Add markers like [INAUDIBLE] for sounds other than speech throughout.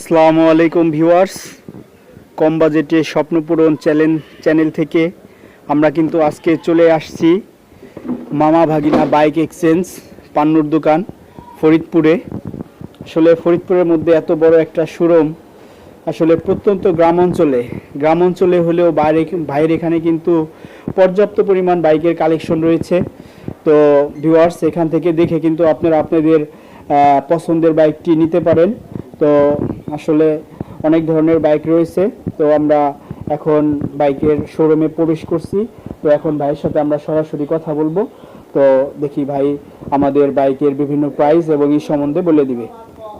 আসসালামু আলাইকুম ভিউয়ার্স। কম বাজেটে স্বপ্নপূরণ চ্যানেল চ্যানেল থেকে আমরা কিন্তু আজকে চলে আসছি মামা ভাগিনা বাইক এক্সচেঞ্জ, পান্নুর দোকান, ফরিদপুরে। আসলে ফরিদপুরের মধ্যে এত বড় একটা শোরুম আসলে প্রত্যন্ত গ্রাম অঞ্চলে গ্রাম অঞ্চলে হলেও বাইরে বাইরে এখানে কিন্তু পর্যাপ্ত পরিমাণ বাইকের কালেকশন রয়েছে। তো ভিউয়ার্স, এখান থেকে দেখে কিন্তু আপনারা আপনাদের পছন্দের বাইকটি নিতে পারেন। তো আসলে অনেক ধরনের বাইক রয়েছে। তো আমরা এখন বাইকের শোরুমে প্রবেশ করছি। তো এখন ভাইয়ের সাথে আমরা সরাসরি কথা বলব। তো দেখি ভাই আমাদের বাইকের বিভিন্ন প্রাইস এবং এই সম্বন্ধে বলে দিবে।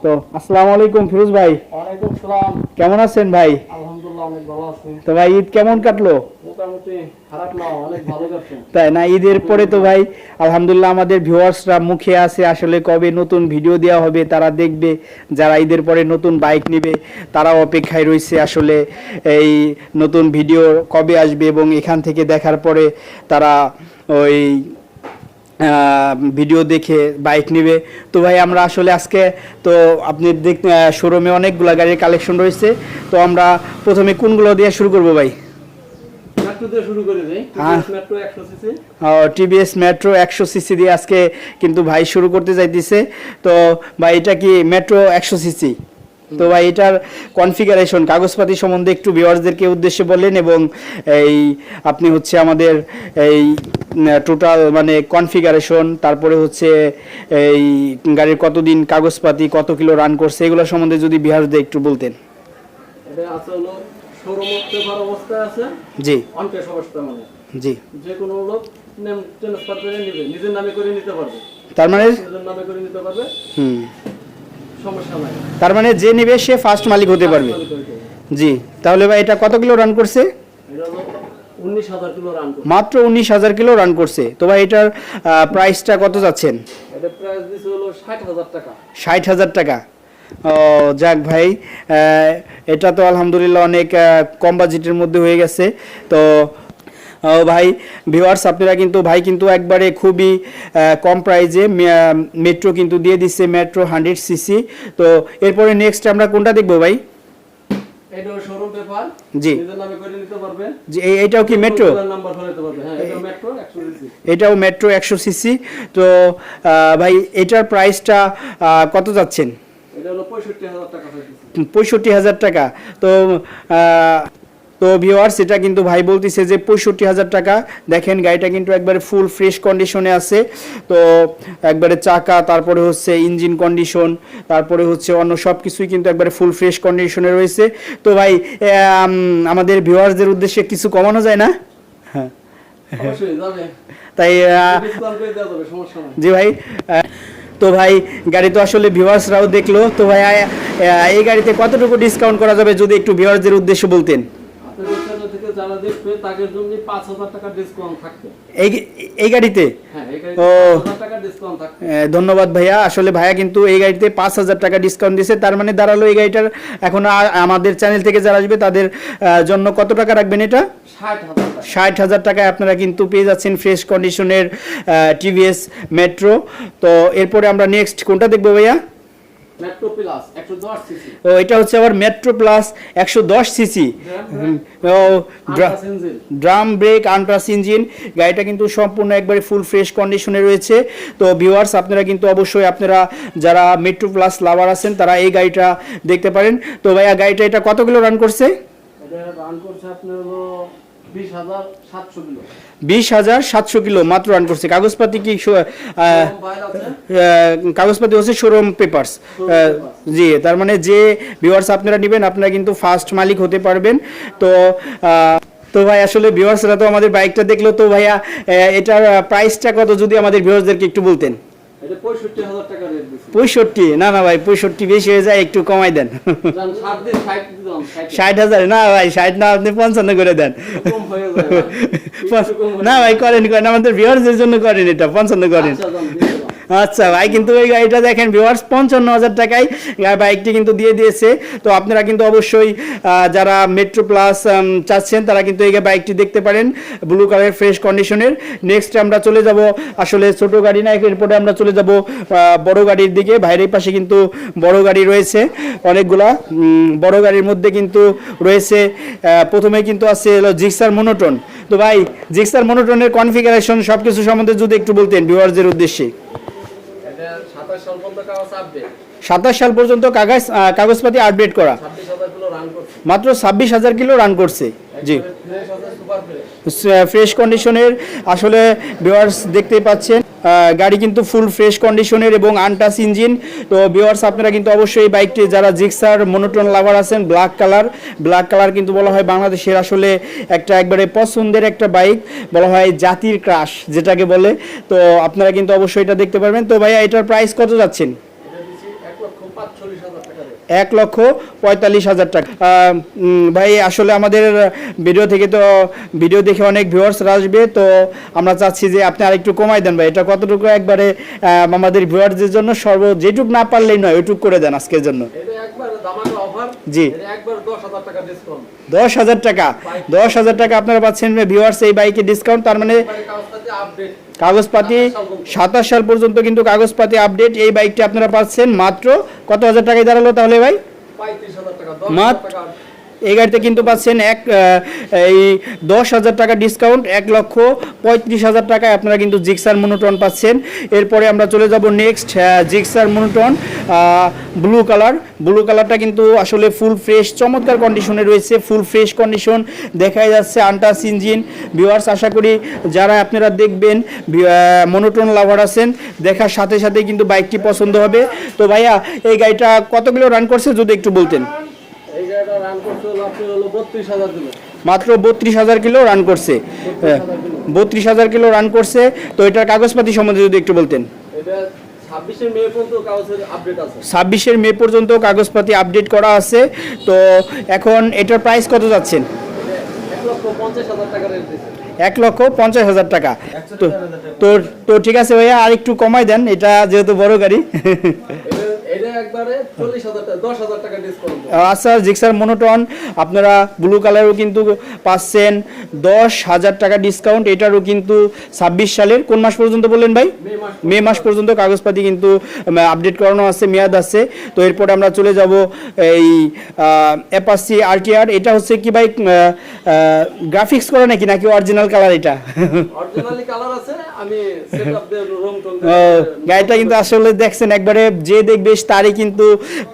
তো আসসালামু আলাইকুম ফিরোজ ভাই। ওয়ালাইকুম সালাম। কেমন আছেন ভাই? আলহামদুলিল্লাহ অনেক ভালো আছি। তো ভাই ঈদ কেমন কাটলো? মোটামুটি খারাপ না অনেক ভালো যাচ্ছে তাই না? ঈদের পরে তো ভাই আলহামদুলিল্লাহ আমাদের ভিউয়ার্সরা মুখে আছে আসলে কবে নতুন ভিডিও দেওয়া হবে তারা দেখবে। যারা ঈদের পরে নতুন বাইক নেবে তারাও অপেক্ষায় রয়েছে আসলে এই নতুন ভিডিও কবে আসবে এবং এখান থেকে দেখার পরে তারা ওই ভিডিও দেখে বাইক নেবে। তো ভাই আমরা আসলে আজকে তো আপনি দেখ শোরুমে অনেকগুলো গাড়ির কালেকশন রয়েছে। তো আমরা প্রথমে কোনগুলো দিয়ে শুরু করব ভাই? দেই হ্যাঁ। টিভিএস মেট্রো একশো সিসি। দিয়ে আজকে কিন্তু ভাই শুরু করতে চাইতেছে তো ভাই এটা কি মেট্রো একশো সিসি? তো ভাই এটার কনফিগারেশন কাগজপাতি সম্বন্ধে একটু ভিউয়ার্সদেরকে উদ্দেশ্যে বললেন এবং এই আপনি হচ্ছে আমাদের এই টোটাল মানে কনফিগারেশন তারপরে হচ্ছে এই গাড়ির কতদিন কাগজপাতি কত কিলো রান করছে এগুলো সম্বন্ধে যদি ভিউয়ার্সদের একটু বলতেন। এটা আছে শোরুম অবস্থায় আছে। জি। অনকেশ অবস্থা মানে। জি। যে কোনো লোক নেম ট্রান্সফার করে নিবে নিজের নামে করে নিতে পারবে। তার মানে? নিজের নামে করে নিতে পারবে। হুম। তার মানে যে নেবে সে ফার্স্ট মালিক হতে পারবে। জি তাহলে ভাই এটা কত কিলো রান করছে? মাত্র উনিশ হাজার কিলো রান করছে। তো ভাই এটার প্রাইসটা কত যাচ্ছেন? ষাট হাজার টাকা। ও যাক ভাই এটা তো আলহামদুলিল্লাহ অনেক কম বাজেটের মধ্যে হয়ে গেছে। তো ভাই ভিউয়ার্স আপনারা কিন্তু ভাই কিন্তু একবারে খুবই কম প্রাইজে মেট্রো কিন্তু দিয়ে দিচ্ছে মেট্রো হান্ড্রেড সিসি তো এরপরে নেক্সট আমরা কোনটা দেখব ভাই? Showroom paper ji. নামে করে নিতে এইটাও কি মেট্রো নাম্বার হ্যাঁ এটা মেট্রো একশো সিসি এটাও মেট্রো একশো সিসি তো ভাই এটার প্রাইসটা কত যাচ্ছেন? এটা হলো পঁয়ষট্টি হাজার টাকা পঁয়ষট্টি হাজার টাকা। তো তো ভিওয়ার্স এটা কিন্তু ভাই বলতেছে যে পঁয়ষট্টি হাজার টাকা। দেখেন গাড়িটা কিন্তু একবারে ফুল ফ্রেশ কন্ডিশনে আছে। তো একবারে চাকা তারপরে হচ্ছে ইঞ্জিন কন্ডিশন তারপরে হচ্ছে অন্য সব কিছুই কিন্তু একবারে ফুল ফ্রেশ কন্ডিশনে রয়েছে। তো ভাই আমাদের ভিওয়ার্সদের উদ্দেশ্যে কিছু কমানো যায় না? হ্যাঁ। তাই জি ভাই তো ভাই গাড়ি তো আসলে ভিউয়ার্সরাও দেখল। তো ভাই এই গাড়িতে কতটুকু ডিসকাউন্ট করা যাবে যদি একটু ভিউয়ার্সদের উদ্দেশ্যে বলতেন? যারা দেখবে তাদের জন্য পাঁচ হাজার টাকা ডিসকাউন্ট থাকবে। এই এই গাড়িতে? হ্যাঁ এই গাড়িতে ও। ধন্যবাদ ভাইয়া। আসলে ভাইয়া কিন্তু এই গাড়িতে পাঁচ হাজার টাকা ডিসকাউন্ট দিয়েছে তার মানে দাঁড়াল এই গাড়িটার। এখন আমাদের চ্যানেল থেকে যারা আসবে তাদের জন্য কত টাকা রাখবেন এটা? ষাট হাজার টাকায় আপনারা কিন্তু পেয়ে যাচ্ছেন ফ্রেশ কন্ডিশনের টিভিএস মেট্রো তো এরপরে আমরা নেক্সট কোনটা দেখব ভাইয়া? মেট্রো প্লাস একশো দশ সিসি ও এটা হচ্ছে আবার মেট্রো প্লাস একশো দশ সিসি ও ড্রা- ড্রাম ব্রেক আনট্রাস ইঞ্জিন গাড়িটা কিন্তু সম্পূর্ণ একবারে ফুল ফ্রেশ কন্ডিশনে রয়েছে। তো ভিউয়ার্স আপনারা কিন্তু অবশ্যই আপনারা যারা মেট্রো প্লাস লাভার আছেন তারা এই গাড়িটা দেখতে পারেন। তো ভাইয়া গাড়িটা এটা কত কিলো রান করছে? এটা রান করছে আপনার বিশ হাজার সাতশো কিলো। মাত্র রান করছে। কাগজপাতি কি কাগজপাতি হচ্ছে শোরুম পেপার্স জি তার মানে যে ভিউয়ার্স আপনারা নেবেন আপনারা কিন্তু ফার্স্ট মালিক হতে পারবেন। তো তো ভাই আসলে ভিউয়ার্সরা তো আমাদের বাইকটা দেখল। তো ভাইয়া এটার প্রাইসটা কত যদি আমাদের ভিউয়ার্সদেরকে একটু বলতেন? পঁয়ষট্টি না না ভাই পঁয়ষট্টি বেশি হয়ে যায় একটু কমাই দেন। ষাট হাজার? না ভাই ষাট না আপনি পঞ্চান্ন করে দেন। না ভাই করেন করেন আমাদের ভিউয়ার্সদের জন্য করেন এটা পঞ্চান্ন করেন। আচ্ছা, ভাই কিন্তু ওই গাড়িটা দেখেন ভিউয়ার্স পঞ্চান্ন হাজার টাকায় বাইকটি কিন্তু দিয়ে দিয়েছে। তো আপনারা কিন্তু অবশ্যই যারা মেট্রো প্লাস চাচ্ছেন তারা কিন্তু এই বাইকটি দেখতে পারেন ব্লু কালারের ফ্রেশ কন্ডিশনের নেক্সট আমরা চলে যাব আসলে ছোট গাড়ি না এরপরে আমরা চলে যাব বড় গাড়ির দিকে। বাইরের পাশে কিন্তু বড় গাড়ি রয়েছে অনেকগুলা বড় গাড়ির মধ্যে কিন্তু রয়েছে প্রথমে কিন্তু আছে হলো জিক্সার মনোটন তো ভাই জিক্সার মনোটনের কনফিগারেশন সব কিছু সম্বন্ধে যদি একটু বলতেন ভিউয়ারদের উদ্দেশ্যে। সাতাশ সাল পর্যন্ত কাগজ কাগজপাতি আপডেট করা। মাত্র ছাব্বিশ হাজার কিলো রান করছে। জি। ফ্রেশ কন্ডিশনের আসলে ভিওয়ার্স দেখতেই পাচ্ছেন। গাড়ি কিন্তু ফুল ফ্রেশ কন্ডিশনের এবং আনটাচ ইঞ্জিন তো বিওয়ার্স আপনারা কিন্তু অবশ্যই এই বাইকটি, যারা জিক্সার মনোটন লাভার আছেন ব্ল্যাক কালার ব্ল্যাক কালার কিন্তু বলা হয় বাংলাদেশের আসলে একটা একবারে পছন্দের একটা বাইক, বলা হয় জাতির ক্রাশ যেটাকে বলে। তো আপনারা কিন্তু অবশ্যই এটা দেখতে পারবেন। তো ভাইয়া, এটার প্রাইস কত যাচ্ছেন এটা দিচ্ছি এক লক্ষ পাঁচচল্লিশ হাজার টাকা রেট এক লক্ষ পঁয়তাল্লিশ হাজার টাকা। ভাই আসলে আমাদের ভিডিও থেকে তো ভিডিও দেখে অনেক ভিউয়ার্সরা আসবে তো আমরা চাচ্ছি যে আপনি আরেকটু কমাই দেন ভাই। এটা কতটুকু একবারে আমাদের ভিউয়ার্সদের জন্য সর্ব যেটুক না পারলেই নয় ওইটুক করে দেন আজকের জন্য। জি। দশ হাজার টাকা দশ হাজার টাকা। আপনারা পাচ্ছেন ভিউয়ার্স এই বাইকে ডিসকাউন্ট তার মানে কাগজপাতি সাতাশ সাল পর্যন্ত কিন্তু কাগজপাতি আপডেট এই বাইকটি আপনারা পাচ্ছেন মাত্র কত হাজার টাকায় দাঁড়াল তাহলে ভাই? পঁয়ত্রিশ এই গাড়িতে কিন্তু পাচ্ছেন এক এই দশ হাজার টাকা ডিসকাউন্ট এক লক্ষ পঁয়ত্রিশ হাজার টাকায় আপনারা কিন্তু জিক্সার মনোটন পাচ্ছেন। এরপরে আমরা চলে যাব next Gixxer monotone blue colour blue কালারটা কিন্তু আসলে ফুল ফ্রেশ চমৎকার কন্ডিশনে রয়েছে ফুল ফ্রেশ কন্ডিশন দেখাই যাচ্ছে আন্টাস ইঞ্জিন ভিওয়ার্স আশা করি যারা আপনারা দেখবেন মনোটন লাভার আছেন, দেখার সাথে সাথে কিন্তু বাইকটি পছন্দ হবে। তো ভাইয়া, এই গাড়িটা কত কিলো রান করছে যদি একটু বলতেন এই গাড়িটা রান করতে হলো আপনি হলো বত্রিশ হাজার কিলো মাত্র বত্রিশ হাজার কিলো। রান করছে। বত্রিশ হাজার কিলো। রান করছে। তো এটার কাগজপাতি সম্বন্ধে যদি একটু বলতেন। ছাব্বিশের মে পর্যন্ত কাগজপাতি আপডেট করা আছে। তো এখন এটার প্রাইস কত যাচ্ছেন? এক লক্ষ পঞ্চাশ হাজার টাকা তো তো ঠিক আছে ভাইয়া আর একটু কমাই দেন এটা যেহেতু বড় গাড়ি। একবারে চল্লিশ হাজার টাকা দশ হাজার টাকা ডিসকাউন্ট আচ্ছা জিক্সার মনোটন আপনারা ব্লু কালারও কিন্তু পাচ্ছেন। দশ হাজার টাকা ডিসকাউন্ট এটারও কিন্তু ছাব্বিশ সালের কোন মাস পর্যন্ত বললেন ভাই? মে মাস পর্যন্ত। কাগজপাতি কিন্তু আপডেট করানো আছে মেয়াদ আছে। তো এরপরে আমরা চলে যাব এই অ্যাপাসি আরটিআর এটা হচ্ছে কি ভাই গ্রাফিক্স করা নাকি নাকি অরিজিনাল কালার এটা? অরিজিনালি কালার আছে আমি [LAUGHS] সেটআপ দিয়ে রং টং গাড়িটা কিন্তু আসলে দেখছেন একবারে যে দেখবে তারই কিন্তু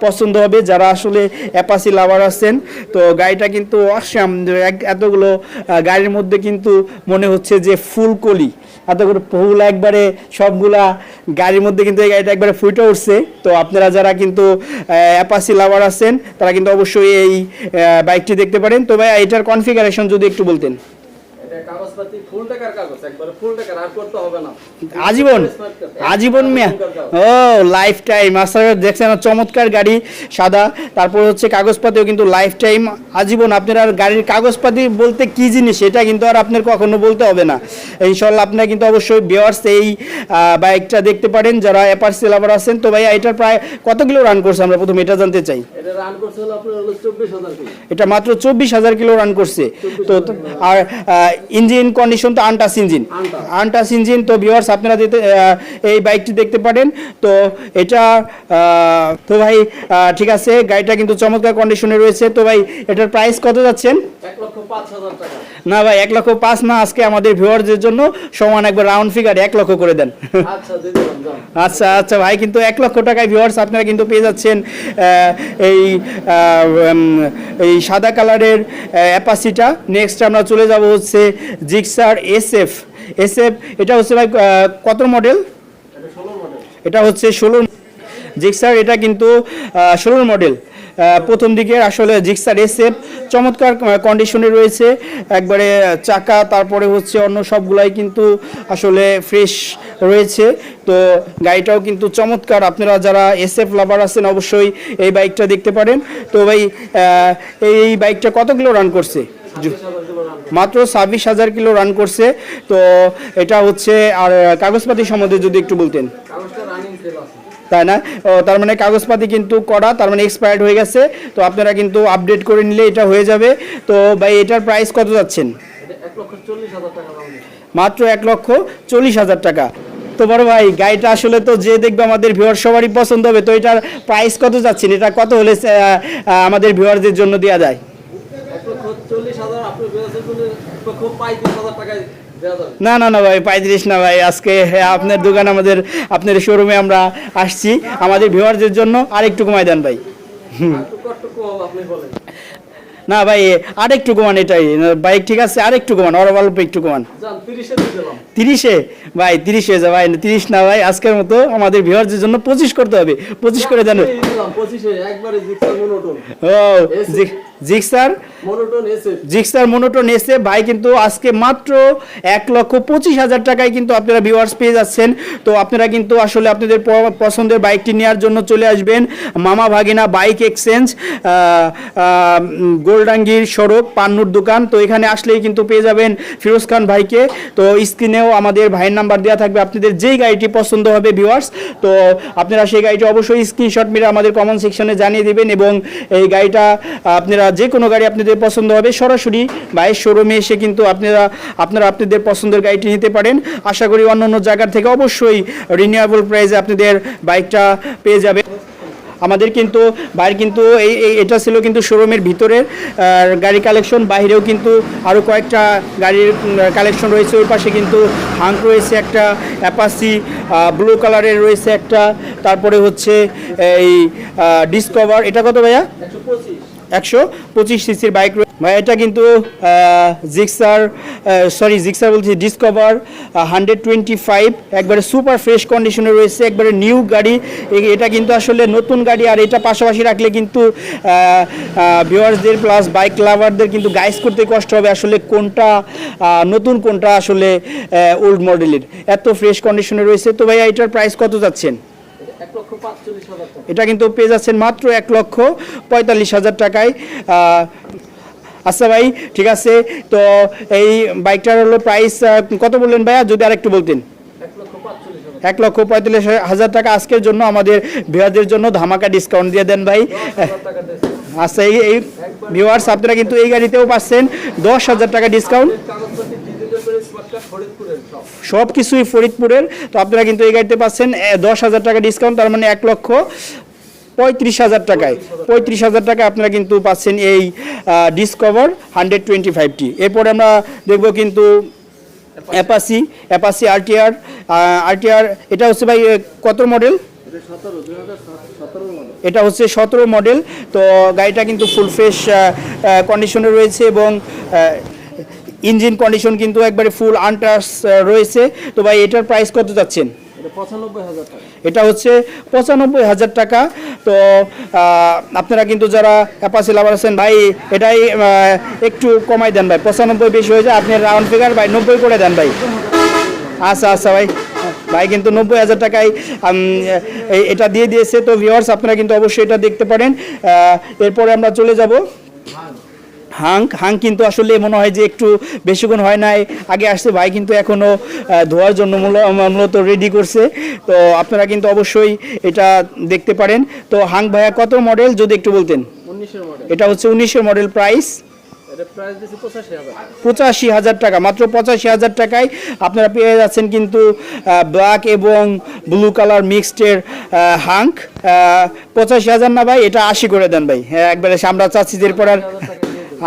পছন্দ হবে, যারা আসলে অ্যাপাসি লাভার আছেন। তো গাড়িটা কিন্তু অসাম এতগুলো গাড়ির মধ্যে কিন্তু মনে হচ্ছে যে ফুল কলি। এতগুলো ফুল একবারে সবগুলা গাড়ির মধ্যে কিন্তু এই গাড়িটা একবারে ফুটে উঠছে। তো আপনারা যারা কিন্তু অ্যাপাসি লাভার আছেন, তারা কিন্তু অবশ্যই এই বাইকটি দেখতে পারেন। তো ভাই এটার কনফিগারেশন যদি একটু বলতেন। কাগজপাতি ফুল আজীবন আজীবন মিয়া। ও লাইফ টাইম আসলে দেখছেন চমৎকার গাড়ি সাদা। তারপর হচ্ছে কাগজপাতিও কিন্তু লাইফ টাইম আজীবন। আপনার আর গাড়ির কাগজপাতি বলতে কি জিনিস এটা কিন্তু আর আপনার কখনো বলতে হবে না। ইনশাল্লাহ আপনারা কিন্তু অবশ্যই বিয়ার্স এই বাইকটা দেখতে পারেন যারা অ্যাপার্সি লাভার আছেন। তো ভাইয়া এটার প্রায় কত কিলো রান করছে আমরা প্রথমে এটা জানতে চাই? এটা এটা মাত্র চব্বিশ হাজার কিলো রান করছে। তো আর ইঞ্জিন কন্ডিশন তো আনটাস ইঞ্জিন। আনটাস ইঞ্জিন তো ভিওয়ার্স আপনারা দিতে এই বাইকটি দেখতে পারেন। তো এটা তো ভাই ঠিক আছে, গাড়িটা কিন্তু চমৎকার কন্ডিশনে রয়েছে। তো ভাই, এটার প্রাইস কত যাচ্ছেন? এক লক্ষ পাঁচ হাজার টাকা। না ভাই এক লক্ষ পাঁচ না আজকে আমাদের ভিউয়ারদের জন্য সমান একবার রাউন্ড ফিগার এক লক্ষ করে দেন। আচ্ছা আচ্ছা আচ্ছা ভাই কিন্তু এক লক্ষ টাকায় ভিউয়ার্স আপনারা কিন্তু পেয়ে যাচ্ছেন এই এই সাদা কালারের অ্যাপাসিটা নেক্সট আমরা চলে যাব হচ্ছে Gixxer S F S F এটা হচ্ছে ভাই কত মডেল এটা ষোলো মডেল এটা হচ্ছে ষোলো জিক্সার এটা কিন্তু ষোলোর মডেল প্রথম দিকে আসলে জিক্সার এসএফ, চমৎকার কন্ডিশনে রয়েছে। একবারে চাকা, তারপরে হচ্ছে অন্য সবগুলাই কিন্তু আসলে ফ্রেশ রয়েছে। তো গাড়িটাও কিন্তু চমৎকার। আপনারা যারা এসএফ লাভার আছেন, অবশ্যই এই বাইকটা দেখতে পারেন। তো ভাই এই বাইকটা কত কিলো রান করছে? মাত্র ছাব্বিশ হাজার কিলো রান করছে। তো এটা হচ্ছে, আর, কাগজপাতি সম্বন্ধে যদি একটু বলতেন। তাই না? তার মানে কাগজপাতি কিন্তু করা, তার মানে এক্সপায়ার্ড হয়ে গেছে। তো আপনারা কিন্তু আপডেট করে নিলে এটা হয়ে যাবে। তো ভাই, এটার প্রাইস কত যাচ্ছেন? মাত্র এক লক্ষ চল্লিশ হাজার টাকা। তো বড় ভাই, গাড়িটা আসলে তো যে দেখবে আমাদের ভিউয়ার সবারই পছন্দ হবে, তো এটার প্রাইস কত যাচ্ছেন? এটা কত হলে আমাদের ভিউয়ারদের জন্য দেওয়া যায়? হাজার না না না ভাই পঁয়ত্রিশ না ভাই আজকে হ্যাঁ, আপনার দোকান আমাদের আপনার শোরুমে আমরা আসছি। আমাদের ভিউয়ারদের জন্য আরেকটু কমাই দেন ভাই। একটু না ভাই আরেকটু কমান এটাই। বাইক ঠিক আছে আরেকটু কমান ওর অল্প একটু কমান। তিরিশে ভাই তিরিশ হয়ে যায় ভাই তিরিশ না ভাই আজকের মতো আমাদের ভিউয়ারদের জন্য পঁচিশ করতে হবে। পঁচিশ করে দেন। Gixxer Gixxer? মনোটন এসে। ভাই কিন্তু আজকে মাত্র এক লক্ষ পঁচিশ হাজার টাকায় কিন্তু আপনারা ভিউয়ার্স পেয়ে যাচ্ছেন। তো আপনারা কিন্তু আসলে আপনাদের পছন্দের বাইকটি নেওয়ার জন্য চলে আসবেন। মামা ভাগিনা বাইক এক্সচেঞ্জ গোলডাঙ্গির সড়ক পান্নুর দোকান। তো এখানে আসলেই কিন্তু পেয়ে যাবেন ফিরোজ খান ভাইকে। তো স্ক্রিনেও আমাদের ভাইয়ের নাম্বার দেওয়া থাকবে। আপনাদের যেই গাড়িটি পছন্দ হবে ভিউয়ার্স তো আপনারা সেই গাড়িটি অবশ্যই স্ক্রিনশট মেরে আমাদের কমেন্ট সেকশনে জানিয়ে দেবেন এবং এই গাড়িটা আপনারা যে কোনো গাড়ি আপনাদের পছন্দ হবে সরাসরি বাইরের শোরুমে এসে কিন্তু আপনারা আপনারা আপনাদের পছন্দের গাড়িটি নিতে পারেন। আশা করি অন্য অন্য জায়গার থেকে অবশ্যই রিনিউয়েবল প্রাইসে আপনাদের বাইকটা পেয়ে যাবে আমাদের কিন্তু বাইরে কিন্তু এই এটা ছিল কিন্তু শোরুমের ভিতরের গাড়ি কালেকশন বাইরেও কিন্তু আরও কয়েকটা গাড়ির কালেকশন রয়েছে। ওই পাশে কিন্তু হাঙ্ক রয়েছে একটা অ্যাপাসি ব্লু কালারের রয়েছে একটা। তারপরে হচ্ছে এই ডিসকভার এটা কত ভাইয়া? একশো পঁচিশ। একশো পঁচিশ সিসির বাইক ভাই, এটা কিন্তু জিক্সার সরি জিক্সার বলছি ডিসকভার হান্ড্রেড টোয়েন্টি ফাইভ একবারে সুপার ফ্রেশ কন্ডিশনে রয়েছে, একবারে নিউ গাড়ি। এটা কিন্তু আসলে নতুন গাড়ি, আর এটা পাশাপাশি রাখলে কিন্তু ভিউয়ার্সদের প্লাস বাইক লাভারদের কিন্তু গাইস করতে কষ্ট হবে, আসলে কোনটা নতুন, কোনটা আসলে ওল্ড মডেলের এত ফ্রেশ কন্ডিশনে রয়েছে। তো ভাইয়া, এটার প্রাইস কত যাচ্ছেন? এটা কিন্তু পেয়ে যাচ্ছেন মাত্র এক লক্ষ পঁয়তাল্লিশ হাজার টাকায়। আচ্ছা ভাই ঠিক আছে। তো এই বাইকটার হলো প্রাইস কত বললেন ভাইয়া? যদি আরেকটু বলতেন। এক লক্ষ পঁয়তাল্লিশ হাজার টাকা আজকের জন্য আমাদের ভিউয়ারদের জন্য ধামাকা ডিসকাউন্ট দিয়ে দেন ভাই। আচ্ছা এই এই ভিউয়ার্স আপনারা কিন্তু এই গাড়িতেও পাচ্ছেন দশ হাজার টাকা ডিসকাউন্ট কাগজপাতি ডিজিটাল করে স্মার্ট কার্ড ফরিদপুরের সব কিছুই ফরিদপুরের। তো আপনারা কিন্তু এই গাড়িতে পাচ্ছেন দশ হাজার টাকা ডিসকাউন্ট তার মানে এক লক্ষ পঁয়ত্রিশ হাজার টাকায়। পঁয়ত্রিশ হাজার টাকা আপনারা কিন্তু পাচ্ছেন এই ডিসকভার হান্ড্রেড টোয়েন্টি ফাইভটি এরপরে আমরা দেখব কিন্তু অ্যাপাসি অ্যাপাসি আরটিআর আরটিআর এটা হচ্ছে ভাই কত মডেল এটা হচ্ছে সতেরো মডেল তো গাড়িটা কিন্তু ফুল ফ্রেশ কন্ডিশনে রয়েছে এবং ইঞ্জিন কন্ডিশন কিন্তু একবারে ফুল আনটাস রয়েছে। তো ভাই এটার প্রাইস কত যাচ্ছেন? এটা হচ্ছে পঁচানব্বই হাজার টাকা। তো আপনারা কিন্তু যারা অ্যাপাসি লাভার আছেন ভাই এটাই একটু কমাই দেন ভাই। পঁচানব্বই বেশি হয়ে যায় আপনি রাউন্ড ফিগার ভাই নব্বই করে দেন ভাই। আচ্ছা আচ্ছা ভাই। ভাই কিন্তু নব্বই হাজার টাকায় এটা দিয়ে দিয়েছে। তো ভিওয়ার্স আপনারা কিন্তু অবশ্যই এটা দেখতে পারেন। এরপরে আমরা চলে যাব। হাঙ্ক হাঙ্ক কিন্তু আসলে মনে হয় যে একটু বেশিক্ষণ হয় নাই আগে আসছে ভাই কিন্তু এখনও ধোয়ার জন্য মূল- মূলত রেডি করছে। তো আপনারা কিন্তু অবশ্যই এটা দেখতে পারেন। তো হাঙ্ক ভাইয়া কত মডেল যদি একটু বলতেন? এটা হচ্ছে উনিশের মডেল প্রাইস পঁচাশি হাজার। টাকা মাত্র পঁচাশি হাজার টাকায় আপনারা পেয়ে যাচ্ছেন কিন্তু ব্ল্যাক এবং ব্লু কালার মিক্সডের হাঙ্ক পঁচাশি হাজার না ভাই এটা আশি করে দেন ভাই। হ্যাঁ একবারে আমরা চাচ্ছি যে এরপর আর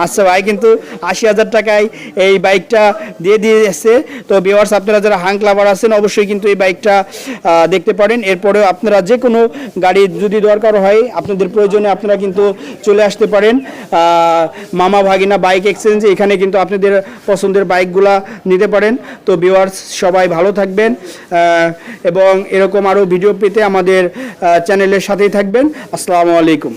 আচ্ছা ভাই, কিন্তু আশি হাজার টাকায় এই বাইকটা দিয়ে দিয়েছে। তো ভিওয়ার্স আপনারা যারা হাং লাভার আছেন, অবশ্যই কিন্তু এই বাইকটা দেখতে পারেন। এরপরেও আপনারা যে কোনো গাড়ি যদি দরকার হয়, আপনাদের প্রয়োজনে আপনারা কিন্তু চলে আসতে পারেন। মামা ভাগিনা বাইক এক্সচেঞ্জ, এখানে কিন্তু আপনাদের পছন্দের বাইকগুলা নিতে পারেন। তো ভিওয়ার্স সবাই ভালো থাকবেন। এবং এরকম আরও ভিডিও পেতে আমাদের চ্যানেলের সাথেই থাকবেন। আসসালামু আলাইকুম।